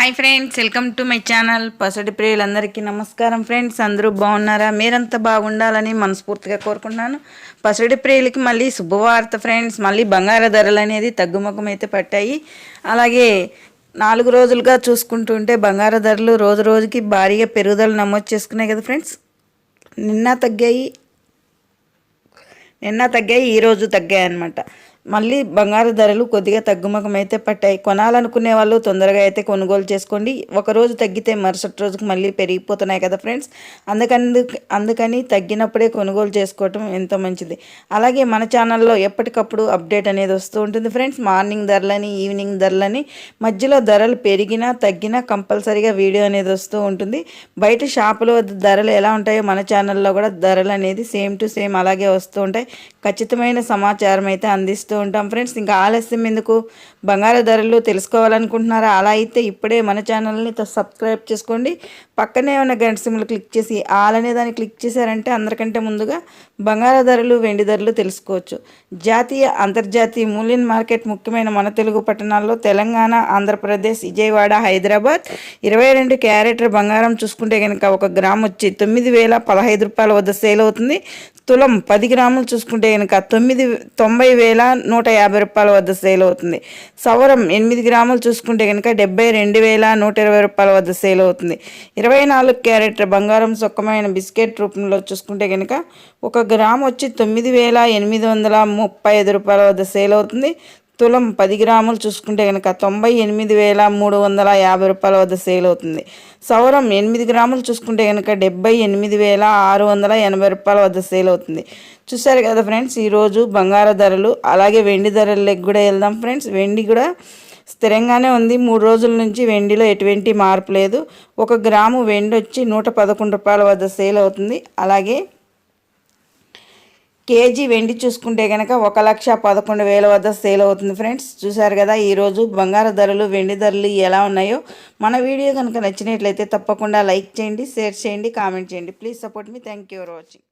Hi friends welcome to my channel పసడి ప్రియులందరికీ నమస్కారం friends అందరూ బాగున్నారా మీరంతా బాగుండాలని మనస్ఫూర్తిగా కోరుకుంటున్నాను పసడి ప్రియులకి మళ్ళీ శుభవార్త ఫ్రెండ్స్ మళ్ళీ బంగార ధరలు అనేది తగ్గుముఖం అయితే పట్టాయి అలాగే నాలుగు రోజులుగా చూసుకుంటుంటే బంగార ధరలు రోజు రోజుకి భారీగా పెరుగుదల నమోదు చేసుకున్నాయి కదా ఫ్రెండ్స్ నిన్న తగ్గాయి నిన్న తగ్గాయి ఈరోజు తగ్గాయి అనమాట మళ్ళీ బంగారు ధరలు కొద్దిగా తగ్గుముఖం అయితే పట్టాయి. కొనాలనుకునే వాళ్ళు తొందరగా అయితే కొనుగోలు చేసుకోండి. ఒక రోజు తగ్గితే మరుసటి రోజుకి మళ్ళీ పెరిగిపోతున్నాయి కదా ఫ్రెండ్స్. అందుకని అందుకని తగ్గినప్పుడే కొనుగోలు చేసుకోవటం ఎంతో మంచిది. అలాగే మన ఛానల్లో ఎప్పటికప్పుడు అప్డేట్ అనేది వస్తూ ఉంటుంది ఫ్రెండ్స్. మార్నింగ్ ధరలని ఈవినింగ్ ధరలని మధ్యలో ధరలు పెరిగినా తగ్గినా కంపల్సరీగా వీడియో అనేది వస్తూ ఉంటుంది. బయట షాపులో ధరలు ఎలా ఉంటాయో మన ఛానల్లో కూడా ధరలు అనేది సేమ్ టు సేమ్ అలాగే వస్తూ ఉంటాయి. ఖచ్చితమైన సమాచారం అయితే అందిస్తూ చేస్తూ ఉంటాం. ఫ్రెండ్స్ ఇంకా ఆలస్యం ఎందుకు? బంగారు ధరలు తెలుసుకోవాలనుకుంటున్నారా? అలా అయితే ఇప్పుడే మన ఛానల్ని సబ్స్క్రైబ్ చేసుకోండి. పక్కనే ఉన్న గంట సిమ్లు క్లిక్ చేసి ఆల్ అనే దాన్ని క్లిక్ చేశారంటే అందరికంటే ముందుగా బంగారు ధరలు వెండి ధరలు తెలుసుకోవచ్చు. జాతీయ అంతర్జాతీయ మూల్యం మార్కెట్ ముఖ్యమైన మన తెలుగు పట్టణాల్లో తెలంగాణ ఆంధ్రప్రదేశ్ విజయవాడ హైదరాబాద్. ఇరవై రెండు క్యారెట్ బంగారం చూసుకుంటే కనుక ఒక గ్రామ్ వచ్చి తొమ్మిది వేల పదహైదు రూపాయల వద్ద సేల్ అవుతుంది. తులం పది గ్రాములు చూసుకుంటే కనుక తొమ్మిది తొంభై వేల నూట యాభై రూపాయల వద్ద సేల్ అవుతుంది. సవరం ఎనిమిది గ్రాములు చూసుకుంటే కనుక డెబ్బై రెండు వేల నూట ఇరవై రూపాయల వద్ద సేల్ అవుతుంది. ఇరవై నాలుగు క్యారెట్ బంగారం సొక్కమైన బిస్కెట్ రూపంలో చూసుకుంటే కనుక ఒక గ్రామ్ వచ్చి తొమ్మిది వేల ఎనిమిది వందల ముప్పై ఐదు రూపాయల వద్ద సేల్ అవుతుంది. తులం పది గ్రాములు చూసుకుంటే కనుక తొంభై ఎనిమిది వేల మూడు వందల యాభై రూపాయల వద్ద సేల్ అవుతుంది. సౌరం ఎనిమిది గ్రాములు చూసుకుంటే కనుక డెబ్బై ఎనిమిది వేల ఆరు వందల ఎనభై రూపాయల వద్ద సేల్ అవుతుంది. చూసారు కదా ఫ్రెండ్స్ ఈరోజు బంగార ధరలు అలాగే వెండి ధరలకు కూడా వెళ్దాం ఫ్రెండ్స్. వెండి కూడా స్థిరంగానే ఉంది. మూడు రోజుల నుంచి వెండిలో ఎటువంటి మార్పు లేదు. ఒక గ్రాము వెండి వచ్చి నూట పదకొండు రూపాయల వద్ద సేల్ అవుతుంది. అలాగే కేజీ వెండి చూసుకుంటే కనుక ఒక లక్ష పదకొండు వేల వద్ద సేల్ అవుతుంది ఫ్రెండ్స్. చూసారు కదా ఈరోజు బంగారు ధరలు వెండి ధరలు ఎలా ఉన్నాయో మన వీడియో కనుక నచ్చినట్లయితే తప్పకుండా లైక్ చేయండి షేర్ చేయండి కామెంట్ చేయండి. Please support me. Thank you for watching.